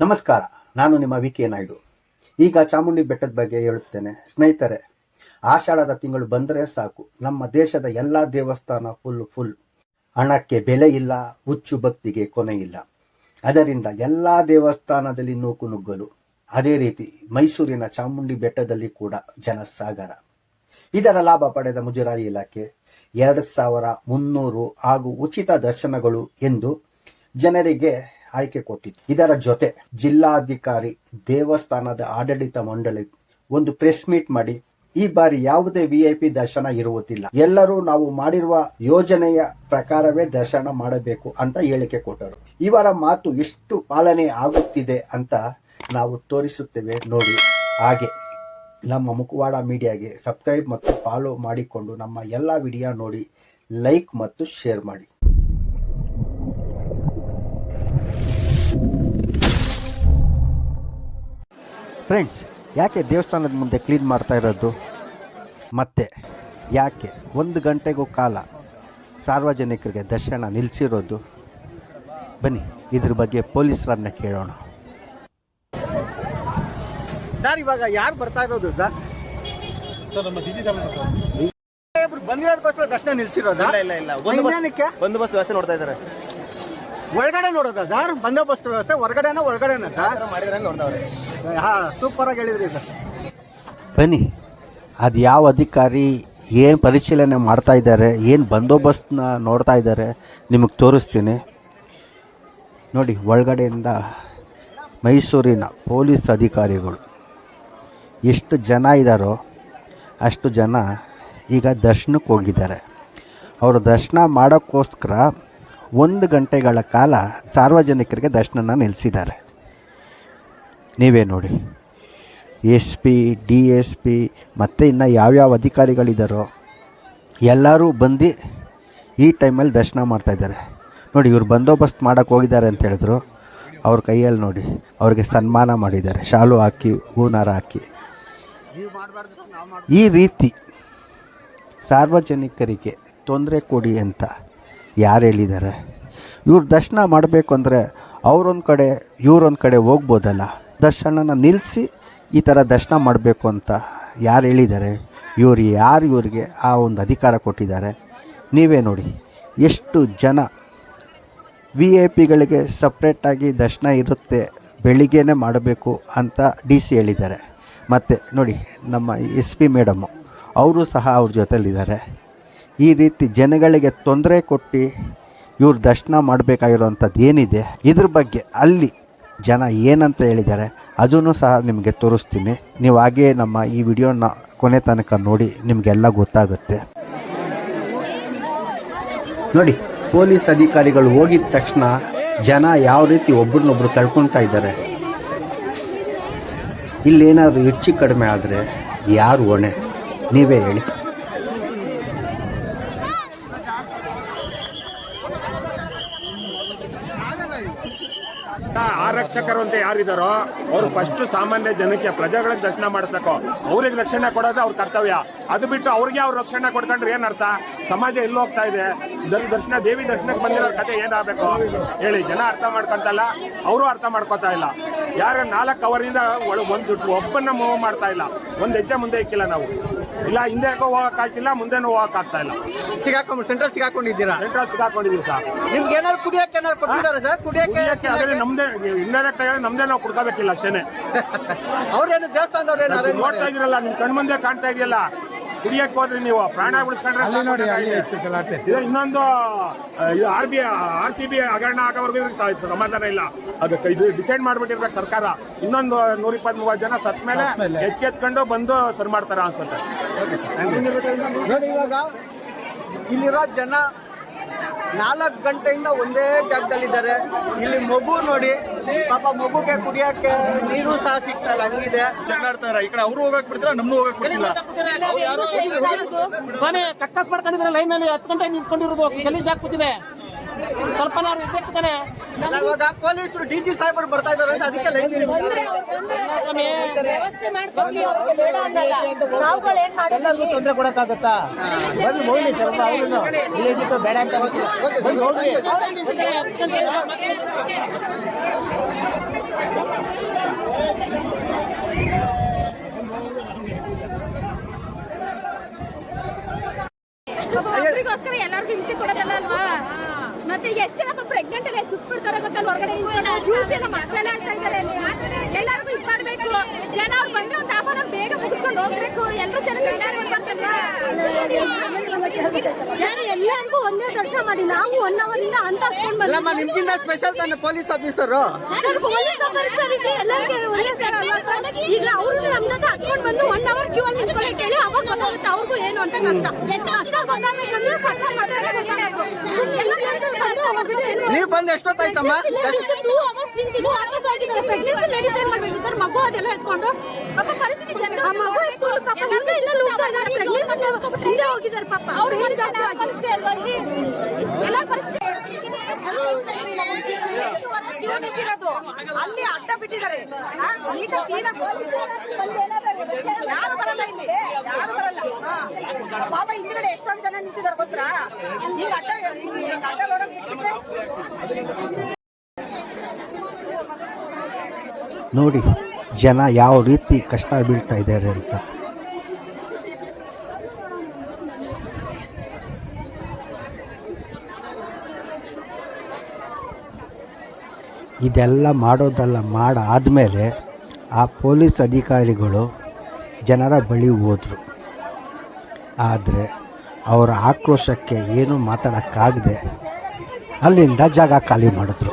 ನಮಸ್ಕಾರ, ನಾನು ನಿಮ್ಮ ವಿ ಕೆ ನಾಯ್ಡು. ಈಗ ಚಾಮುಂಡಿ ಬೆಟ್ಟದ ಬಗ್ಗೆ ಹೇಳುತ್ತೇನೆ. ಸ್ನೇಹಿತರೆ, ಆಷಾಢದ ತಿಂಗಳು ಬಂದರೆ ಸಾಕು. ನಮ್ಮ ದೇಶದ ಎಲ್ಲ ದೇವಸ್ಥಾನ ಫುಲ್ ಫುಲ್ ಹಣಕ್ಕೆ ಬೆಲೆ ಇಲ್ಲ, ಹುಚ್ಚು ಭಕ್ತಿಗೆ ಕೊನೆ ಇಲ್ಲ. ಅದರಿಂದ ಎಲ್ಲ ದೇವಸ್ಥಾನದಲ್ಲಿ ನೂಕು ನುಗ್ಗಲು. ಅದೇ ರೀತಿ ಮೈಸೂರಿನ ಚಾಮುಂಡಿ ಬೆಟ್ಟದಲ್ಲಿ ಕೂಡ ಜನಸಾಗರ. ಇದರ ಲಾಭ ಪಡೆದ ಮುಜರಾಯಿ ಇಲಾಖೆ ಎರಡು ಸಾವಿರ ಮುನ್ನೂರು ಹಾಗೂ ಉಚಿತ ದರ್ಶನಗಳು ಎಂದು ಜನರಿಗೆ ಆಯ್ಕೆ ಕೊಟ್ಟಿತ್ತು ಇದರ ಜೊತೆ ಜಿಲ್ಲಾಧಿಕಾರಿ ದೇವಸ್ಥಾನದ ಆಡಳಿತ ಮಂಡಳಿ ಒಂದು ಪ್ರೆಸ್ ಮೀಟ್ ಮಾಡಿ, ಈ ಬಾರಿ ಯಾವುದೇ ವಿಐಪಿ ದರ್ಶನ ಇರುವುದಿಲ್ಲ. ಎಲ್ಲರೂ ನಾವು ಮಾಡಿರುವ ಯೋಜನೆಯ ಪ್ರಕಾರವೇ ದರ್ಶನ ಮಾಡಬೇಕು ಅಂತ ಹೇಳಿಕೆ ಕೊಟ್ಟರು. ಇವರ ಮಾತು ಎಷ್ಟು ಪಾಲನೆ ಆಗುತ್ತಿದೆ ಅಂತ ನಾವು ತೋರಿಸುತ್ತೇವೆ ನೋಡಿ. ಹಾಗೆ ನಮ್ಮ ಮುಖವಾಡ ಮೀಡಿಯಾಗೆ ಸಬ್ಸ್ಕ್ರೈಬ್ ಮತ್ತು ಫಾಲೋ ಮಾಡಿಕೊಂಡು ನಮ್ಮ ಎಲ್ಲ ವಿಡಿಯೋ ನೋಡಿ ಲೈಕ್ ಮತ್ತು ಶೇರ್ ಮಾಡಿ. ಫ್ರೆಂಡ್ಸ್ ಯಾಕೆ ದೇವಸ್ಥಾನದ ಮುಂದೆ ಕ್ಲೀನ್ ಮಾಡ್ತಾ ಇರೋದು? ಮತ್ತೆ ಯಾಕೆ ಒಂದು ಗಂಟೆಗೂ ಕಾಲ ಸಾರ್ವಜನಿಕರಿಗೆ ದರ್ಶನ ನಿಲ್ಲಿಸಿರೋದು ಬನ್ನಿ ಇದ್ರ ಬಗ್ಗೆ ಪೊಲೀಸರನ್ನ ಕೇಳೋಣ. ಸರ್ ಇವಾಗ ಯಾರು ಬರ್ತಾ ಇರೋದು ಸರ್ ಬಂದಿರೋದಕ್ಕೋಸ್ಕರ ದರ್ಶನ ನಿಲ್ಸಿರೋದು? ಇಲ್ಲ ಇಲ್ಲ ಇಲ್ಲ. ಒಂದು ಬಸ್ ವ್ಯವಸ್ಥೆ ನೋಡ್ತಾ ಇದ್ದಾರೆ. ಒಳಗಡೆ ನೋಡೋದಾ ಸರ್? ಬಂದೋಬಸ್ತ್ ವ್ಯವಸ್ಥೆ ಹೊರಗಡೆನ ಒಳಗಡೆನ ಸರ್? ಹಾಂ ಆಗಿ ಹೇಳಿದ್ರಿ ಸರ್. ಬನ್ನಿ ಅದು ಯಾವ ಅಧಿಕಾರಿ ಏನು ಪರಿಶೀಲನೆ ಮಾಡ್ತಾ ಇದ್ದಾರೆ ಏನು ಬಂದೋಬಸ್ತ್ನ ನೋಡ್ತಾ ಇದ್ದಾರೆ ನಿಮಗೆ ತೋರಿಸ್ತೀನಿ. ನೋಡಿ ಒಳಗಡೆಯಿಂದ ಮೈಸೂರಿನ ಪೊಲೀಸ್ ಅಧಿಕಾರಿಗಳು ಎಷ್ಟು ಜನ ಇದ್ದಾರೋ ಅಷ್ಟು ಜನ ಈಗ ದರ್ಶನಕ್ಕೆ ಹೋಗಿದ್ದಾರೆ. ಅವರು ದರ್ಶನ ಮಾಡೋಕ್ಕೋಸ್ಕರ ಒಂದು ಗಂಟೆಗಳ ಕಾಲ ಸಾರ್ವಜನಿಕರಿಗೆ ದರ್ಶನ ನಿಲ್ಲಿಸಿದ್ದಾರೆ. ನೀವೇ ನೋಡಿ. S P, D S P ಮತ್ತು ಇನ್ನು ಯಾವ್ಯಾವ ಅಧಿಕಾರಿಗಳಿದ್ದಾರೋ ಎಲ್ಲರೂ ಬಂದು ಈ ಟೈಮಲ್ಲಿ ದರ್ಶನ ಮಾಡ್ತಾಯಿದ್ದಾರೆ ನೋಡಿ, ಇವ್ರು ಬಂದೋಬಸ್ತ್ ಮಾಡೋಕ್ಕೆ ಹೋಗಿದ್ದಾರೆ ಅಂತ ಹೇಳಿದ್ರು. ಅವ್ರ ಕೈಯಲ್ಲಿ ನೋಡಿ, ಅವ್ರಿಗೆ ಸನ್ಮಾನ ಮಾಡಿದ್ದಾರೆ. ಶಾಲು ಹಾಕಿ, ಹೂನಾರ ಹಾಕಿ. ಈ ರೀತಿ ಸಾರ್ವಜನಿಕರಿಗೆ ತೊಂದರೆ ಕೊಡಿ ಅಂತ ಯಾರು ಹೇಳಿದ್ದಾರೆ? ಇವ್ರು ದರ್ಶನ ಮಾಡಬೇಕು ಅಂದರೆ ಅವರೊಂದು ಕಡೆ, ಇವ್ರೊಂದು ಕಡೆ ಹೋಗ್ಬೋದಲ್ಲ? ದರ್ಶನನ ನಿಲ್ಲಿಸಿ ಈ ಥರ ದರ್ಶನ ಮಾಡಬೇಕು ಅಂತ ಯಾರು ಹೇಳಿದ್ದಾರೆ? ಇವರು ಯಾರು ಇವರಿಗೆ ಆ ಒಂದು ಅಧಿಕಾರ ಕೊಟ್ಟಿದ್ದಾರೆ? ನೀವೇ ನೋಡಿ. ಎಷ್ಟು ಜನ ವಿ ಐ ಪಿಗಳಿಗೆ ಸಪ್ರೇಟಾಗಿ ದರ್ಶನ ಇರುತ್ತೆ, ಬೆಳಿಗ್ಗೆನೇ ಮಾಡಬೇಕು ಅಂತ ಡಿ ಸಿ ಹೇಳಿದ್ದಾರೆ. ಮತ್ತು ನೋಡಿ, ನಮ್ಮ ಎಸ್ ಪಿ ಮೇಡಮು ಅವರು ಸಹ ಅವ್ರ ಜೊತೆಲಿದ್ದಾರೆ. ಈ ರೀತಿ ಜನಗಳಿಗೆ ತೊಂದರೆ ಕೊಟ್ಟು ಇವ್ರು ದರ್ಶನ ಮಾಡಬೇಕಾಗಿರೋವಂಥದ್ದು ಏನಿದೆ, ಇದ್ರ ಬಗ್ಗೆ ಅಲ್ಲಿ ಜನ ಏನಂತ ಹೇಳಿದ್ದಾರೆ, ಅದನ್ನು ಸಹ ನಿಮಗೆ ತೋರಿಸ್ತೀನಿ. ನೀವು ಹಾಗೇ ನಮ್ಮ ಈ ವಿಡಿಯೋನ ಕೊನೆ ತನಕ ನೋಡಿ, ನಿಮಗೆಲ್ಲ ಗೊತ್ತಾಗುತ್ತೆ. ನೋಡಿ, ಪೊಲೀಸ್ ಅಧಿಕಾರಿಗಳು ಹೋಗಿದ ತಕ್ಷಣ ಜನ ಯಾವ ರೀತಿ ಒಬ್ರನ್ನೊಬ್ರು ತಳ್ಕೊಳ್ತಾ ಇದ್ದಾರೆ. ಇಲ್ಲೇನಾದರೂ ಹೆಚ್ಚು ಕಡಿಮೆ ಆದರೆ ಯಾರು ಹೊಣೆ? ನೀವೇ ಹೇಳಿ. ಆರಕ್ಷಕರು ಅಂತ ಯಾರಿದಾರೋ, ಅವರು ಫಸ್ಟ್ ಸಾಮಾನ್ಯ ಜನಕ್ಕೆ ಪ್ರಜೆಗಳಿಗೆ ದರ್ಶನ ಮಾಡಿಸ್ಬೇಕು. ಅವ್ರಿಗೆ ರಕ್ಷಣೆ ಕೊಡೋದು ಅವ್ರ ಕರ್ತವ್ಯ. ಅದು ಬಿಟ್ಟು ಅವ್ರಿಗೆ ಅವ್ರ ರಕ್ಷಣೆ ಕೊಡ್ಕೊಂಡ್ರೆ ಏನರ್ಥ ಸಮಾಜ ಎಲ್ಲಿ ಹೋಗ್ತಾ ಇದೆ? ದರ್ಶನ, ದೇವಿ ದರ್ಶನಕ್ಕೆ ಬಂದಿರೋ ಕತೆ ಏನಾಗಬೇಕು ಹೇಳಿ. ಜನ ಅರ್ಥ ಮಾಡ್ಕೊಂತಲ್ಲ, ಅವರು ಅರ್ಥ ಮಾಡ್ಕೊತಾ ಇಲ್ಲ. ಯಾರ ನಾಲ್ಕು ಅವರಿಂದ ಒಂದು ಒಬ್ಬನ್ನ ಮೂವ್ ಮಾಡ್ತಾ ಇಲ್ಲ. ಒಂದ್ ಹೆಜ್ಜೆ ಮುಂದೆ ಇಕ್ಕಿಲ್ಲ ನಾವು. ಇಲ್ಲ ಹಿಂದೆ ಹೋಗಕ್ ಆಗ್ತಿಲ್ಲ ಮುಂದೆನೂ ಹೋಗಕ್ ಆಗ್ತಾ ಇಲ್ಲ. ಸಿಗಾಕೊಂಡು ಸೆಂಟ್ರಲ್ ಸಿಗಾಕೊಂಡಿದ್ದೀರಾ? ಸೆಂಟ್ರಲ್ ಸಿಗಾಕೊಂಡಿದ್ದೀವಿ ಸರ್. ನಿಮ್ಗೆ ಏನಾದ್ರು ಕುಡಿಯಕ್ಕೆ ಏನಾದ್ರು ಕೊಟ್ಟಿದ್ದಾರೆ ಸರ್? ಕುಡಿಯಕ್ಕೆ ಅದರಲ್ಲಿ ನಮ್ದೇ ಇಂಡೈರೆಕ್ಟ್ ಆಗಿ ನಮ್ದೇ ನಾವು ಕುಡ್ಕೋಬೇಕಿಲ್ಲ ಅಷ್ಟೇನೆ. ಅವ್ರೇನು ದೇವಸ್ಥಾನದವ್ರು ಏನು ಅರೇಂಜ್ ನೋಡ್ತಾ ನಿಮ್ಮ ನಿಮ್ ಕಣ್ಮುಂದೆ ಕಾಣ್ತಾ ಇದೆಯಲ್ಲ. ಕುಡಿಯಕ್ ಹೋದ್ರೆ ನೀವು ಪ್ರಾಣ ಉಳಿಸ್ಕೊಂಡ್ರೆ ಸಾಕು. ಇದು. ಇನ್ನೊಂದು ಇದು R B R C B ಹಗರಣ ಆಗೋವರೆಗೂ ಇದ್ರಿಗೆ ಸಮಾಧಾನ ಇಲ್ಲ. ಅದಕ್ಕೆ ಇದು ಡಿಸೈಡ್ ಮಾಡ್ಬಿಟ್ಟಿರ್ಬೇಕು ಸರ್ಕಾರ. ಇನ್ನೊಂದು ನೂರ ಇಪ್ಪತ್ತ್ ಮೂವತ್ತು ಜನ ಸತ್ ಮೇಲೆ ಎಚ್ಚೆತ್ಕೊಂಡು ಬಂದು ಸರಿ ಮಾಡ್ತಾರ ಅನ್ಸುತ್ತೆ. ನೋಡಿ ಇವಾಗ ಇಲ್ಲಿರೋ ಜನ ನಾಲ್ಕು ಗಂಟೆಯಿಂದ ಒಂದೇ ಜಾಗದಲ್ಲಿದ್ದಾರೆ. ಇಲ್ಲಿ ಮಗು ನೋಡಿ ಪಾಪ ಮಗುಗೆ ಕುಡಿಯಕ್ಕೆ ನೀರು ಸಹ ಸಿಗ್ತಲ್ಲ ಹಂಗಿದೆ. ಜಗಳಾಡ್ತಾರೆ ಈ ಕಡೆ ಅವರು ಹೋಗಕ್ ಬಿಡ್ತಾರೆ ನಮ್ಮನ್ನು ಹೋಗಕ್ ಬಿಡ್ತಿಲ್ಲ. ಮನೆ ಕಕ್ಕಸ್ ಮಾಡ್ಕೊಂಡಿದ್ರೆ ಲೈನ್ ಅಲ್ಲಿ ಹತ್ತು ಗಂಟೆ ನಿಂತ್ಕೊಂಡಿರ್ಬೋದು. ಗಲೀಜ್ ಹಾಕ್ಬಿಟ್ಟಿದೆ ಸ್ವಲ್ಪ ನಾವು ವಿಪರೀತನೇ ಪೊಲೀಸರು ಡಿ ಜಿ ಸಾಹೇಬರು ಬರ್ತಾ ಇದಾರೆ ಅಂತ ಅದಕ್ಕೆ ಲೈನ್ ತೊಂದರೆ ಕೊಡಕ್ಕಾಗತ್ತಾ ಬಂದು ಹೋಗಿ ಸ್ವಲ್ಪ ಅವರನ್ನು ವಿಲೇಜ್ ಇತ್ತು ಬೇಡ ಅಂತ ಬಂದು ಹೋಗಿ ಎಲ್ಲರಿಗೂ ಹಿಂಸೆ ಕೊಡೋದಲ್ಲ ಅಲ್ವಾ ಮತ್ತೆ ಎಷ್ಟು ಜನ ಪ್ರೆಗ್ನೆಂಟ್ ಇದೆ ಸುಸ್ಬಿಡ್ತಾರೆ ಗೊತ್ತಲ್ಲ ಹೊರಗಡೆ ಜ್ಯೂಸ್ ಎಲ್ಲ ಮಕ್ಕಳೆಲ್ಲ ಆಡ್ತಾ ಇದ್ದಾರೆ ಎಲ್ಲರಿಗೂ ಇದು ಮಾಡ್ಬೇಕು. ಜನ ಅವ್ರು ಬಂದ್ರೆ ಒಂದು ಹಾಫ್ ಅನ್ ಬೇಗ ಮುಗಿಸ್ಕೊಂಡು ಹೋಗ್ಬೇಕು. ಎಲ್ಲರೂ ಜನ ಸರ್ ಎಲ್ಲರಿಗೂ ಒಂದೇ ದರ್ಶನ ಮಾಡಿ. ನಾವು ಒನ್ ಅವರ್ ಇಂದ ಅಂತ ಹಾಕೊಂಡು ಅಲ್ಲಮ್ಮ ನಿಮ್ಗಿಂತ ಸ್ಪೆಷಲ್ ತಾನೆ ಪೊಲೀಸ್ ಆಫೀಸರು ಸರ್ ಪೊಲೀಸ್ ಆಫೀಸರಿಗೆ ಎಲ್ಲರಿಗೆ ಒಳ್ಳೆ ಸರ್ ಅಲ್ವಾ ಸರ್? ಈಗ ಅವರು ನಮ್ಮ ಜೊತೆ ಹತ್ಕೊಂಡು ಬಂದು ಒನ್ ಅವರ್ ಕ್ಯೂ ಅಲ್ಲಿ ನಿಂತ್ಕೊಳ್ಳಿ ಹೇಳಿ ಅವಾಗ ಗೊತ್ತಾಗುತ್ತೆ ಅವ್ರಿಗೂ ಏನು ಅಂತ ಕಷ್ಟ. ಕಷ್ಟ ಗೊತ್ತಾಗಬೇಕಂದ್ರೆ ಕಷ್ಟ ಮಾಡ್ತಾರೆ ಎಲ್ಲ ಕೆಲ್ಸಕ್ಕೆ ಬಂದು ಹೋಗ್ಬಿಟ್ಟು ಏನು ನೀವ್ ಬಂದ್ ಎಷ್ಟೊತ್ತಾಯ್ತಮ್ಮ? ಮಗು ಅದೆಲ್ಲ ಎತ್ಕೊಂಡು ಪಾಪ ಪರಿಸ್ಥಿತಿ ಹೋಗಿದ್ದಾರೆ ಪಾಪ. ಜಾಸ್ತಿ ಅಲ್ವಾ ಎಲ್ಲ ಪರಿಸ್ಥಿತಿ ಅಲ್ಲಿ ಅಡ್ಡ ಬಿಟ್ಟಿದ್ದಾರೆ. ಆ, ನೀಟಾಗಿ ಕ್ಲೀನಾಗಿ ಯಾರು ಬರಲ್ಲ ಇಲ್ಲಿ ಯಾರು ಬರಲ್ಲ ಹಾ. ಪಾಪ ಹಿಂದ್ಗಡೆ ಎಷ್ಟೊಂದ್ ನಿಂತಿದ್ದಾರೆ ಗೊತ್ತಾ? ಈಗ ನೋಡಿ, ಜನ ಯಾವ ರೀತಿ ಕಷ್ಟ ಬೀಳ್ತಾ ಇದ್ದಾರೆ ಅಂತ. ಇದೆಲ್ಲ ಮಾಡೋದಲ್ಲ ಮಾಡಾದಮೇಲೆ ಆ ಪೊಲೀಸ್ ಅಧಿಕಾರಿಗಳು ಜನರ ಬಳಿ ಹೋದರು. ಆದರೆ ಅವರ ಆಕ್ರೋಶಕ್ಕೆ ಏನೂ ಮಾತಾಡೋಕ್ಕಾಗದೆ ಅಲ್ಲಿಂದ ಜಾಗ ಖಾಲಿ ಮಾಡಿದ್ರು.